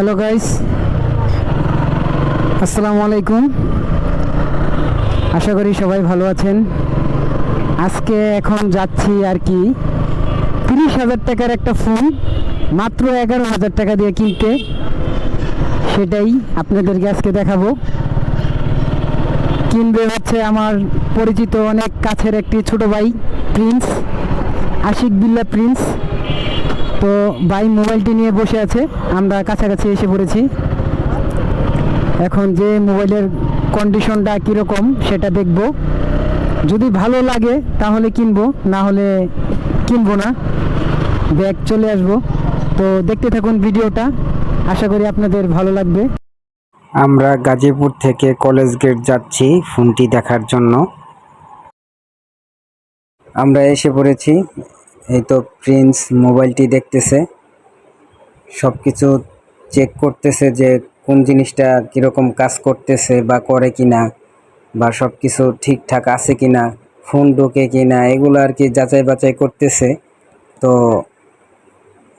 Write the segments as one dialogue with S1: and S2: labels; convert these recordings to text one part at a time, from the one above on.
S1: Hello guys আসসালামু আলাইকুম আশা করি সবাই ভালো আছেন। আজকে এখন যাচ্ছি আর কি তিরিশ হাজার টাকার একটা ফোন মাত্র এগারো হাজার টাকা দিয়ে কিনতে। সেটাই আপনাদেরকে আজকে দেখাবো। কিনবে হচ্ছে আমার পরিচিত অনেক কাছের একটি ছোট ভাই প্রিন্স আশিক বিল্লা প্রিন্স তো ভাই মোবাইলটি নিয়ে বসে আছে, আমরা কাছাকাছি এসে পড়েছি। এখন যে মোবাইলের কন্ডিশনটা কীরকম সেটা দেখব। যদি ভালো লাগে তাহলে কিনবো, না হলে কিনবো না। ব্যাগ চলে আসব। তো দেখতে থাকুন ভিডিওটা, আশা করি আপনাদের ভালো লাগবে। আমরা গাজীপুর থেকে কলেজ গেট যাচ্ছি ফোনটি দেখার জন্য। আমরা এসে পড়েছি এই তো প্রিন্স মোবাইলটি দেখতেছে। সব কিছু চেক করতেছে যে কোন জিনিসটা কীরকম কাজ করতেছে বা করে কি না বা সব কিছু ঠিকঠাক আছে কি না ফোন ঢোকে কি না এগুলো আর কি যাচাই বাছাই করতেছে। তো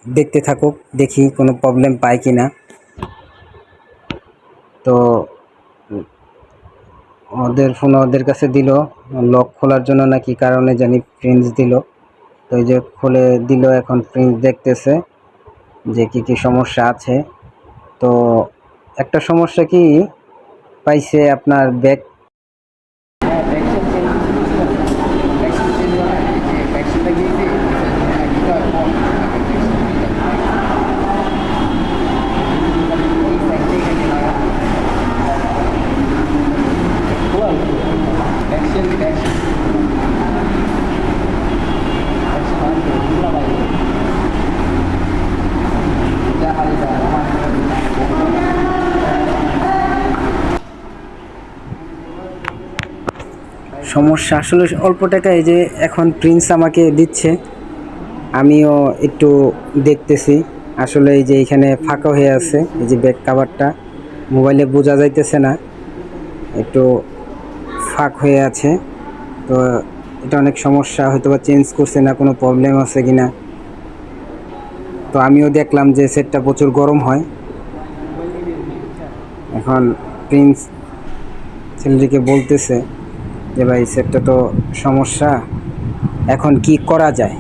S1: দেখতে থাকুক, দেখি কোনো প্রবলেম পায় কি না তো ওদের ফোন ওদের কাছে দিল লক খোলার জন্য নাকি কারণে জানি প্রিন্স দিল। তো এই যে খুলে দিল এখন প্রিন্স দেখতেছে যে কি কি সমস্যা আছে। তো একটা সমস্যা কি, পাইছে আপনার ব্যাক সমস্যা। আসলে অল্প টাকা এই যে এখন প্রিন্স আমাকে দিচ্ছে, আমিও একটু দেখতেছি। আসলে এই যে এখানে ফাঁকা হয়ে আছে, এই যে ব্যাক কাভারটা মোবাইলে বোঝা যাইতেছে না, একটু ফাঁক হয়ে আছে। তো এটা অনেক সমস্যা হয়তো বা চেঞ্জ করছে না, কোনো প্রবলেম আছে কি না তো আমিও দেখলাম যে সেটটা প্রচুর গরম হয়। এখন প্রিন্স ছেলেটিকে বলতেছে যে ভাই, সেটটা তো সমস্যা। এখন কি করা যায়?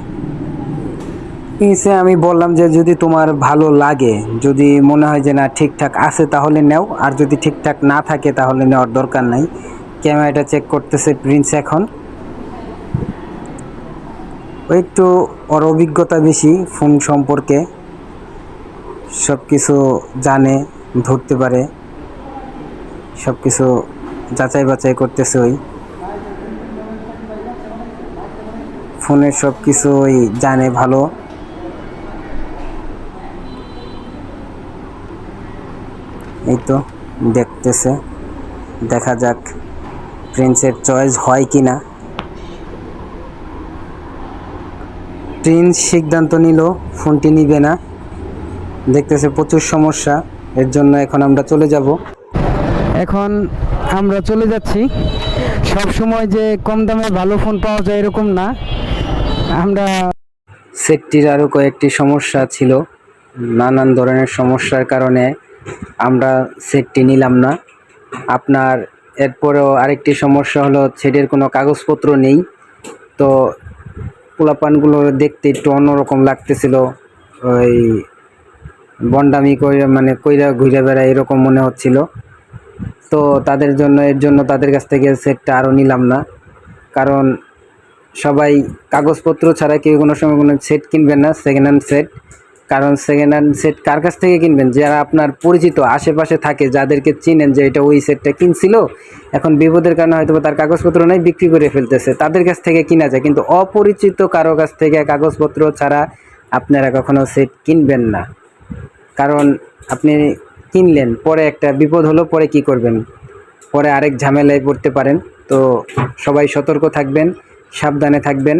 S1: প্রিন্সে আমি বললাম যে যদি তোমার ভালো লাগে, যদি মনে হয় যে না, ঠিকঠাক আছে, তাহলে নেও। আর যদি ঠিকঠাক না থাকে, তাহলে নেওয়ার দরকার নাই। ক্যামেরাটা চেক করতেছে প্রিন্স এখন। ও একটু ওর অভিজ্ঞতা বেশি ফোন সম্পর্কে। সব কিছু জানে, ধরতে পারে। সব কিছু যাচাই বাছাই করতেছে ওই। ফোনের সব কিছু ওই জানে ভালো। এই তো দেখতেছে। দেখা যাক প্রিন্সের চয়েস হয় কি না প্রিন্স সিদ্ধান্ত নিল, ফোনটি নিবে না। দেখতেছে প্রচুর সমস্যা, এর জন্য এখন আমরা চলে যাব। এখন আমরা চলে যাচ্ছি। সব সময় যে কম দামে ভালো ফোন পাওয়া যায় এরকম না। আমরা সেটটির আরও কয়েকটি সমস্যা ছিল। নানান ধরনের সমস্যার কারণে আমরা সেটটি নিলাম না। আপনার এরপরেও আরেকটি সমস্যা হলো সেটের কোনো কাগজপত্র নেই। তো পোলাপানগুলো দেখতে একটু অন্যরকম লাগতেছিল। ওই বন্ডামি কইরা মানে কইরা ঘুরে বেড়ায় এরকম মনে হচ্ছিল। তো তাদের জন্য, এর জন্য তাদের কাছ থেকে সেটটা আরও নিলাম না। কারণ সবাই কাগজপত্র ছাড়া কেউ কোনো সময় কোনো সেট কিনবেন না সেকেন্ড হ্যান্ড সেট কারণ সেকেন্ড হ্যান্ড সেট কার কাছ থেকে কিনবেন? যারা আপনার পরিচিত, আশেপাশে থাকে, যাদেরকে চিনেন যে এটা ওই সেটটা কিনছিল, এখন বিপদের কারণে হয়তো তার কাগজপত্র নেই, বিক্রি করে ফেলতেছে। তাদের কাছ থেকে কিনা যায়, কিন্তু অপরিচিত কারও কাছ থেকে কাগজপত্র ছাড়া আপনারা কখনো সেট কিনবেন না। কারণ আপনি কিনলেন, পরে একটা বিপদ হলো, পরে কি করবেন? পরে আরেক ঝামেলায় পড়তে পারেন। তো সবাই সতর্ক থাকবেন। সাবধানে থাকবেন।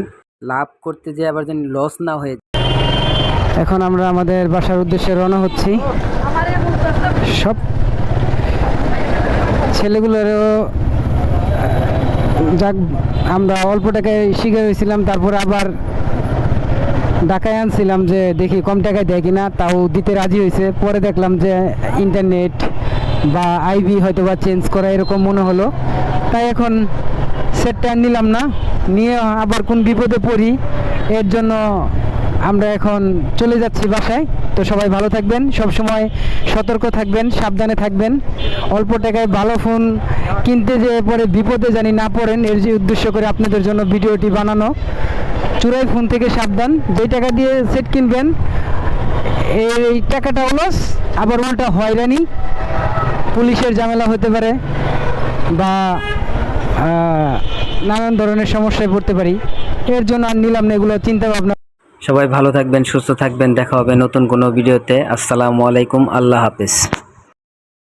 S1: লাভ করতে যে আবার যেন লস না হয়ে এখন আমরা আমাদের বাসার উদ্দেশ্যে রওনা হচ্ছি। সব ছেলেগুলোরও যাক, আমরা অল্প টাকায় শিখে হয়েছিলাম, তারপর আবার
S2: ঢাকায় আনছিলাম যে দেখি কম টাকায় দেয় কিনা, তাও দিতে রাজি হয়েছে। পরে দেখলাম যে ইন্টারনেট বা আইভি হয়তো বা চেঞ্জ করা এরকম মনে হলো। তাই এখন সেটটা নিলাম না। নিয়ে আবার কোন বিপদে পড়ি, এর জন্য আমরা এখন চলে যাচ্ছি বাসায়। তো সবাই ভালো থাকবেন সব সময় সতর্ক থাকবেন, সাবধানে থাকবেন। অল্প টাকায় ভালো ফোন কিনতে যে পরে বিপদে জানি না পড়েন, এর যে উদ্দেশ্য করে আপনাদের জন্য ভিডিওটি বানানো। চুরাই ফোন থেকে সাবধান, যেই টাকা দিয়ে সেট কিনবেন, এই টাকাটা লস আবার উল্টা হয়রানি, পুলিশের ঝামেলা হতে পারে, বা নানান ধরনের সমস্যায় পড়তে পারি। এর জন্য আর নিলাম না এগুলো, চিন্তা ভাবনা। সবাই ভালো থাকবেন, সুস্থ থাকবেন, দেখা হবে নতুন কোনো ভিডিওতে। আসসালামু আলাইকুম, আল্লাহ হাফেজ।